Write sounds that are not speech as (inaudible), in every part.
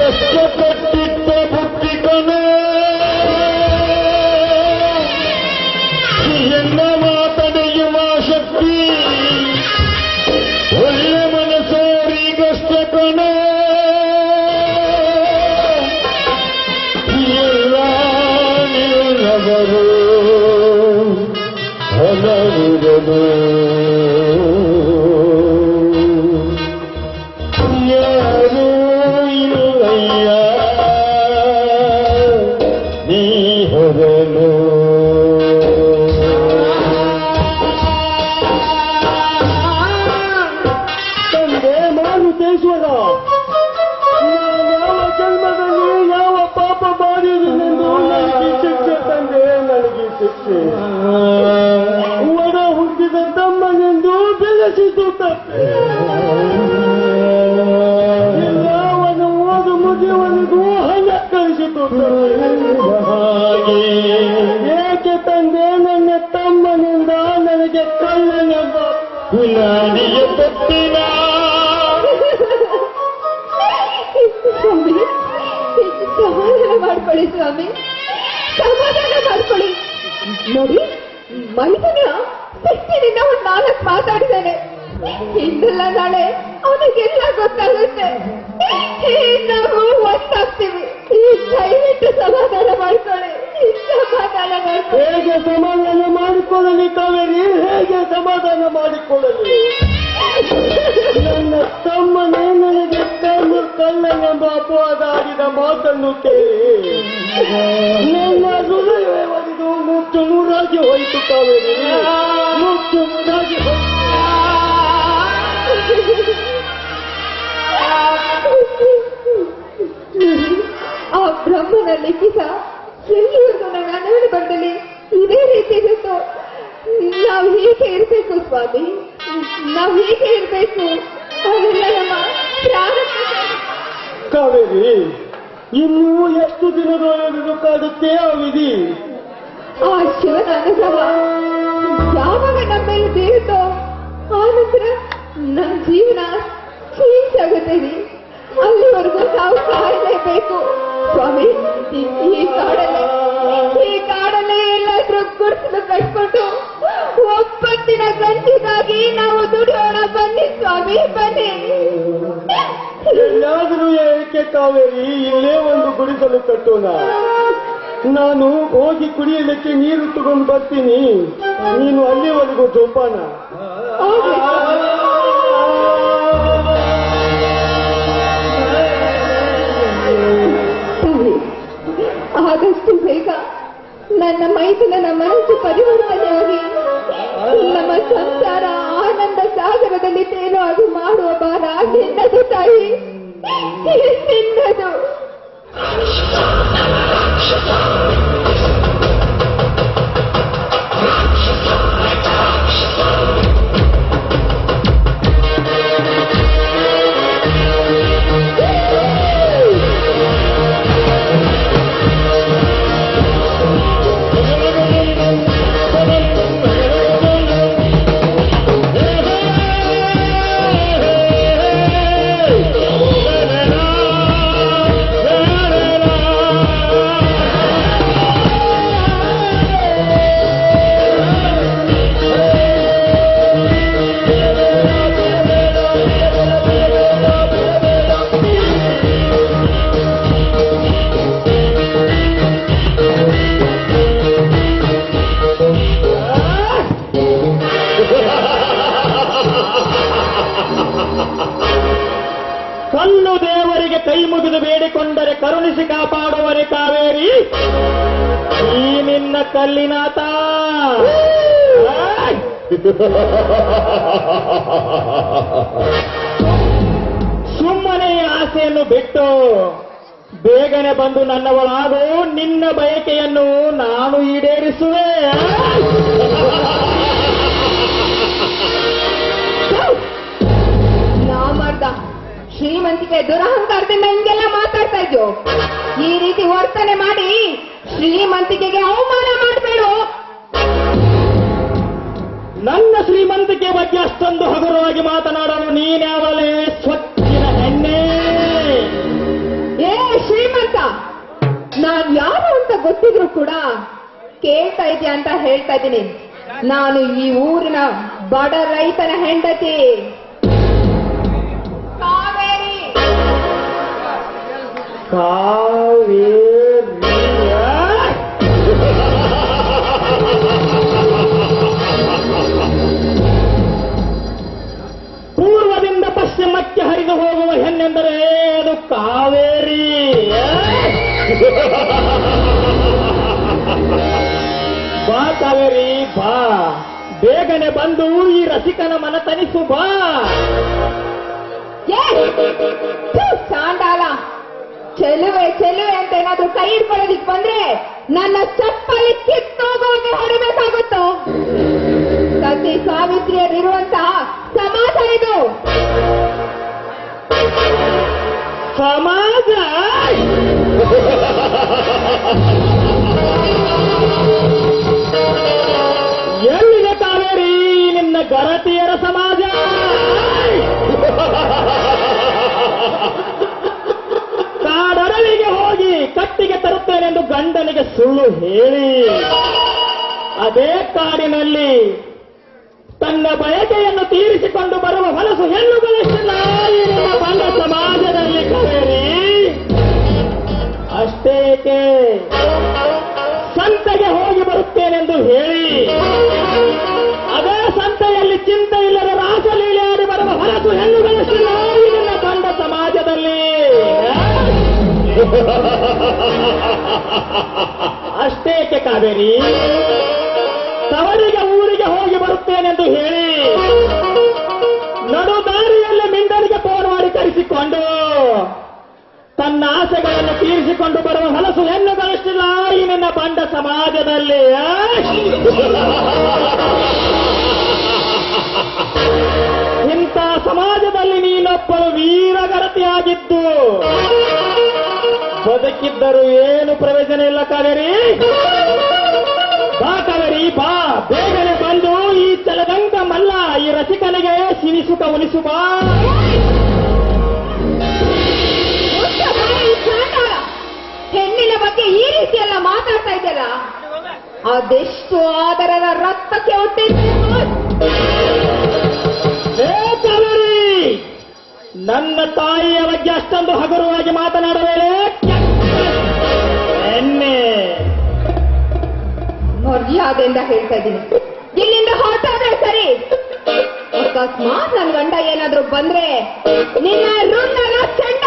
ಕಷ್ಟಪಟ್ಟಿದ್ದ ಬುದ್ಧಿ ಕೊನೆ ಎನ್ನ ಮಾತಡೆಯುವ ಶಕ್ತಿ. ಒಳ್ಳೆ ಮನಸ್ಸೋರಿಗಷ್ಟ ಕೊನೆ ಎಲ್ಲ ನಿಲ್ಲವರು ಹಲವುಗಳು ಏಕೆ ತಂದೆ ನನ್ನ ತಮ್ಮನಿಂದ ನನಗೆ ಕಳ್ಳನೆಂಬ ಗುಲಾಡಿಯ ತಪ್ಪಿನ ಸ್ವಾಮಿ ಸಮಾಧಾನ ಮಾಡ್ಕೊಳ್ಳಿ ಸ್ವಾಮಿ. ಸಮಾಧಾನ ಮಾಡ್ಕೊಳ್ಳಿ. ನೋಡಿ ಮೈದನ ಸಿಟ್ಟಿನಿಂದ ಒಂದು ನಾಲ್ಕು ಮಾತಾಡಿದ್ದಾನೆ. ಇಂದಲ್ಲ ನಾಳೆ ಅವನಿಗೆಲ್ಲ ಗೊತ್ತಾಗುತ್ತೆ. ನಾವು ಒಟ್ಟಾಗ್ತೀವಿ ದಯವಿಟ್ಟು ಸಮಾಧಾನ ಮಾಡ್ಕೊಳ್ಳಿ. ಸಮಾಧಾನ ಮಾಡ್ಕೊಳ್ಳಿ ಹೇಗೆ ಸಮಾಧಾನ ಮಾಡಿಕೊಳ್ಳಲಿ ಕಾವೇರಿ ಹೇಗೆ ಸಮಾಧಾನ ಮಾಡಿಕೊಳ್ಳಲಿ? ನನ್ನ ತಮ್ಮನೇ ನನಗೆ ಕಣ್ಣು ಕಲ್ಲನ್ನು ಅಪವಾದ ಆಡಿದ ಮಾತನ್ನು ಕೇಳಿ, ನನ್ನ ಹೃದಯ ಒಂದು ಮುಚ್ಚು ನೂರಾಗಿ ಹೋಯಿತು ಕಾವೇರಿ ಮುಚ್ಚು ನೂರಾಗಿ ಹೋಯಿತು. ಬ್ರಹ್ಮನ ಲಿಖಿತ ಎಲ್ಲಿವರೆಗೂ ನನ್ನ ಅನವಣ ಬಂದಲ್ಲಿ ಇದೇ ರೀತಿ ಇರುತ್ತೋ? ನಾವು ಹೀಗೆ ಇರಬೇಕು ಸ್ವಾಮಿ. ನಾವು ಹೀಗೆ ಇರಬೇಕು. ಅದೆಲ್ಲ ನಮ್ಮ ಕಾವೇರಿ ಇನ್ನೂ ಎಷ್ಟು ದಿನದವರೆಗೂ ಕಾಡುತ್ತೆ ಆ ವಿಧಿ ಆ ಶಿವನ ಅನುಭವ ಯಾವಾಗ ನಮ್ಮ ಮೇಲೆ ಆ ನಂತರ ನಮ್ಮ ಜೀವನ ಚೇಂಜ್ ಆಗುತ್ತೀವಿ. ಅಲ್ಲಿವರೆಗೂ ನಾವು ಕಾಯಲೇಬೇಕು. ಸ್ವಾಮಿ ಈ- ಕಾಡಲ್ಲಿ ಈ ಕಾಡಲ್ಲಿ ಎಲ್ಲಾದ್ರೂ ಗುರುಸಲು ಕಟ್ಕೊಂಡು ಒಪ್ಪತ್ತಿನ ಗಂಟಿಗಾಗಿ ನಾವು ದುಡಿಯೋಣ ಬನ್ನಿ ಸ್ವಾಮಿ ಬನ್ನಿ. ಎಲ್ಲಾದರೂ ಹೇಳಿಕೆ ಕಾವೇರಿ ಇಲ್ಲೇ ಒಂದು ಗುಡಿಸಲು ಕಟ್ಟೋಣ? ನಾನು ಹೋಗಿ ಕುಡಿಯಲಿಕ್ಕೆ ನೀರು ತಗೊಂಡು ಬರ್ತೀನಿ. ನೀನು ಅಲ್ಲಿವರೆಗೂ ಜೋಪಾನ. ನನ್ನ ಮೈದುನನ ಮನಸ್ಸು ಪರಿವರ್ತನೆಯಾಗಿ ನಮ್ಮ ಸಂಸಾರ ಆನಂದ ಸಾಗರದಲ್ಲಿ ತೇಲೋ ಅದು ಮಾಡುವ ಭಾರ ನಿನ್ನದು ತಾಯಿ ನಿನ್ನದು ಮುಗಿದು ಬೇಡಿಕೊಂಡರೆ ಕರುಣಿಸಿ ಕಾಪಾಡುವರೆ ಕಾವೇರಿ. ಈ ನಿನ್ನ ಕಲ್ಲಿನಾಥ. ಆಯ್! ಸುಮ್ಮನೆ ಆಸೆಯನ್ನು ಬಿಟ್ಟು ಬೇಗನೆ ಬಂದು ನನ್ನವಳಾಗೋ ನಿನ್ನ ಬಯಕೆಯನ್ನು ನಾನು ಈಡೇರಿಸುವೆ. ಶ್ರೀಮಂತಿಕೆ ದುರಹಂಕಾರದಿಂದ ಹಿಂಗೆಲ್ಲ ಮಾತಾಡ್ತಾ ಈ ರೀತಿ ವರ್ತನೆ ಮಾಡಿ ಶ್ರೀಮಂತಿಕೆಗೆ ಅವಮಾನ ಮಾಡಬೇಡ? ನನ್ನ ಶ್ರೀಮಂತಿಕೆ ಬಗ್ಗೆ ಅಷ್ಟೊಂದು ಹಗುರವಾಗಿ ಮಾತನಾಡಲು ನೀನ್ಯಾವಲೇ ಸ್ವಚ್ಛಿನ ಹೆಣ್ಣೆ? ಏ ಶ್ರೀಮಂತ ನಾನ್ ಯಾರು ಅಂತ ಗೊತ್ತಿದ್ರು ಕೂಡ ಕೇಳ್ತಾ ಇದ್ದೆ ಅಂತ ಹೇಳ್ತಾ ಇದ್ದೀನಿ. ನಾನು ಈ ಊರಿನ ಬಡ ರೈತನ ಹೆಂಡತಿ. ಕಾವೇರಿಯ ಪೂರ್ವದಿಂದ ಪಶ್ಚಿಮಕ್ಕೆ ಹರಿದು ಹೋಗುವ ಹೆಣ್ಣೆಂದರೆ ಅದು ಕಾವೇರಿ. ಬಾ ಕಾವೇರಿ, ಬಾ. ಬೇಗನೆ ಬಂದು ಈ ರಸಿಕನ ಮನ ತನಿಸು ಬಾ. ಏ! ಚೆಲುವೆ ಚೆಲುವೆ ಅಂತ ಏನಾದ್ರೂ ಕೈ ಹಿಡ್ಕೊಳ್ಳೋದಿಕ್ ಬಂದ್ರೆ ನನ್ನ ಚಪ್ಪಲಿ ಕಿತ್ತೋಗುವಂಗೆ ಹೊಡಿಬೇಕಾಗುತ್ತೋ ಸತಿ ಸಾವಿತ್ರಿಯರಿರುವಂತಹ ಸಮಾಜ ಇದು. ಸಮಾಜ? ಎಲ್ಲಿದೆ ಕಾವೇರಿ ನಿನ್ನ ಗರತಿಯರ ಗಂಡನಿಗೆ ಸುಳ್ಳು ಹೇಳಿ. ಅದೇ ಕಾಡಿನಲ್ಲಿ ತನ್ನ ಬಯಕೆಯನ್ನು ತೀರಿಸಿಕೊಂಡು ಬರುವ ಹೊಲಸು ಹೆಣ್ಣು ನಿಮ್ಮ ಬಂದ ಸಮಾಜದಲ್ಲಿ ಕರೆಯಿರಿ ಅಷ್ಟೇಕೆ ಸಂತೆಗೆ ಹೋಗಿ ಬರುತ್ತೇನೆಂದು ಹೇಳಿ. ಕಾವೇರಿ ತವರಿಗೆ ಊರಿಗೆ ಹೋಗಿ ಬರುತ್ತೇನೆಂದು ಹೇಳಿ ನಡು ದಾರಿಯಲ್ಲಿ ಮಿಂಡರಿಗೆ ಫೋನ್ ಮಾಡಿ ಕರೆಸಿಕೊಂಡು ತನ್ನ ಆಸೆಗಳನ್ನು ತೀರಿಸಿಕೊಂಡು ಬರುವ ಹಲಸು ಹೆಣ್ಣುಗಳಷ್ಟಿಲ್ಲ ಈ ನಿನ್ನ ಬಂಡ ಸಮಾಜದಲ್ಲಿ? ಇಂಥ ಸಮಾಜದಲ್ಲಿ ನೀನೊಬ್ಬರು ವೀರಗರತಿಯಾಗಿದ್ದು ಬದುಕಿದ್ದರೂ ಏನು ಪ್ರಯೋಜನ ಇಲ್ಲ ಕಾವೇರಿ? ಬಾ ಕಾವೇರಿ ಬಾ. ಬೇಗನೆ ಬಂದು ಈ ಚಲದಂಕ ಮಲ್ಲ ಈ ರಸಿಕನಿಗೆ ಸಿನಿಸುತ ಉನಿಸು ಬಾ. ಹೆಣ್ಣಿನ ಬಗ್ಗೆ ಈ ರೀತಿ ಎಲ್ಲ ಮಾತಾಡ್ತಾ ಇದ್ದಲ್ಲ ಅದೆಷ್ಟು ಆದರದ ರಕ್ತಕ್ಕೆ ಹುಟ್ಟಿದ್ದು ನನ್ನ ತಾಯಿಯ ಬಗ್ಗೆ ಅಷ್ಟೊಂದು ಹಗುರವಾಗಿ ಮಾತನಾಡಬೇಡ. ಮರ್ಯಾದೆಯಿಂದ ಹೇಳ್ತಾ ಇದ್ದೀನಿ ಇಲ್ಲಿಂದ ಹೊರಟಾದ್ರೆ ಸರಿ. ಅಕಸ್ಮಾತ್ ನನ್ ಗಂಡ ಏನಾದ್ರು ಬಂದ್ರೆ ನಿನ್ನ ರುಂಡನ ಚೆಂಡಾಟನೆ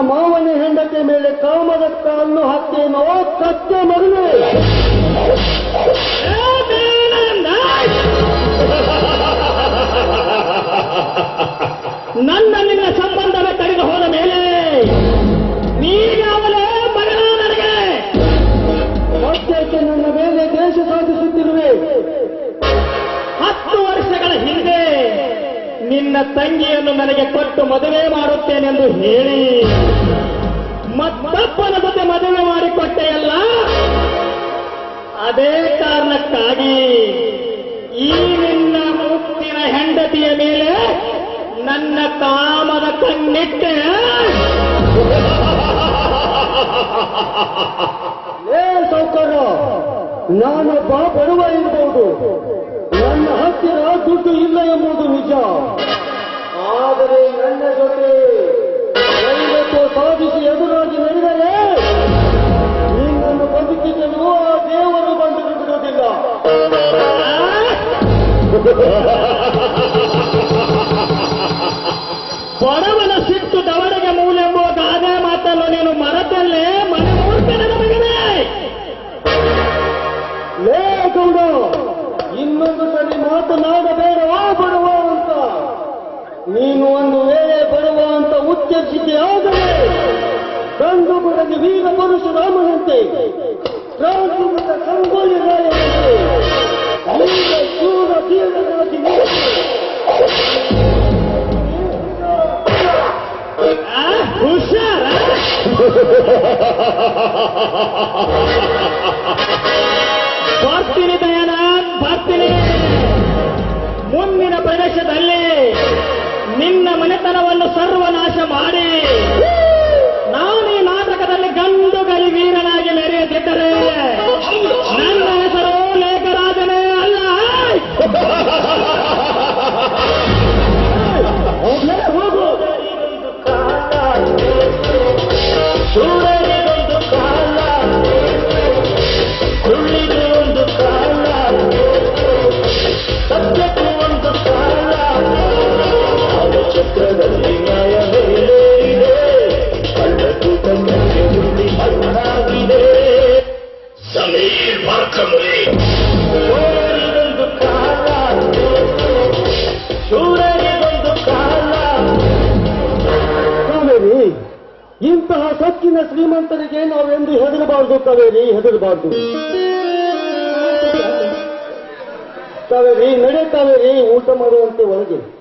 ಮಾವನ ಹೆಂಡತಿ ಮೇಲೆ ಕಾಮದ ಕಾಲು ಹಾಕೇನೋ ಕತ್ತೆ ಮಗನು ನನಗೆ ಕೊಟ್ಟು ಮದುವೆ ಮಾಡುತ್ತೇನೆಂದು ಹೇಳಿ, ಮತ್ತಪ್ಪನ ಜೊತೆ ಮದುವೆ ಮಾಡಿಕೊಟ್ಟೆಯಲ್ಲ ಅದೇ ಕಾರಣಕ್ಕಾಗಿ ಈ ನಿನ್ನ ಮುತ್ತಿನ ಹೆಂಡತಿಯ ಮೇಲೆ ನನ್ನ ಕಾಮದ ಕಣ್ಣಿಟ್ಟೆ. ಏ ಸೌಕರ್ಯ, ನಾನು ಬಡವ ಎಂಬುದು, ನನ್ನ ಹತ್ತಿರ ದುಡ್ಡು ಇಲ್ಲ ಎಂಬುದು ನಿಜ. ಆದರೆ ನನ್ನ ಜೊತೆ ದೈವತ್ವ ಸಾಧಿಸಿ ಎದುರಾಗಿ ನಡೆದರೆ ನಿನ್ನನ್ನು ಬದುಕಿಸಲು ಆ ದೇವರು ಬಂದು ಬಿಡುವುದಿಲ್ಲ (laughs) ಬಡವನ ಬಡಗಿ ವೀರ ಪರಶುರಾಮನಂತೆ ರಾಜಮುಖ ಸಂಗೊಳ್ಳಿ ರಾಯನಂತೆ ಆ, ಹುಷಾರ? ಬರ್ತೀನಿ ದಯಾನ ಬರ್ತೀನಿ. ಮುಂದಿನ ಪ್ರದೇಶದಲ್ಲಿ ನಿನ್ನ ಮನೆತನವನ್ನು ಸರ್ವನಾಶ ಮಾಡಿ. ಗಂಡು ಇಂತಹ ಸೊಕ್ಕಿನ ಶ್ರೀಮಂತರಿಗೆ ನಾವೆಂದು ಹೆದರಬಾರದು ಕಾವೇರಿ ಹೆದರಬಾರದು. ಕಾವೇರಿ ನಡೆ ಕಾವೇರಿ ಊಟ ಮಾಡುವಂತೆ ಒಳಗೆ.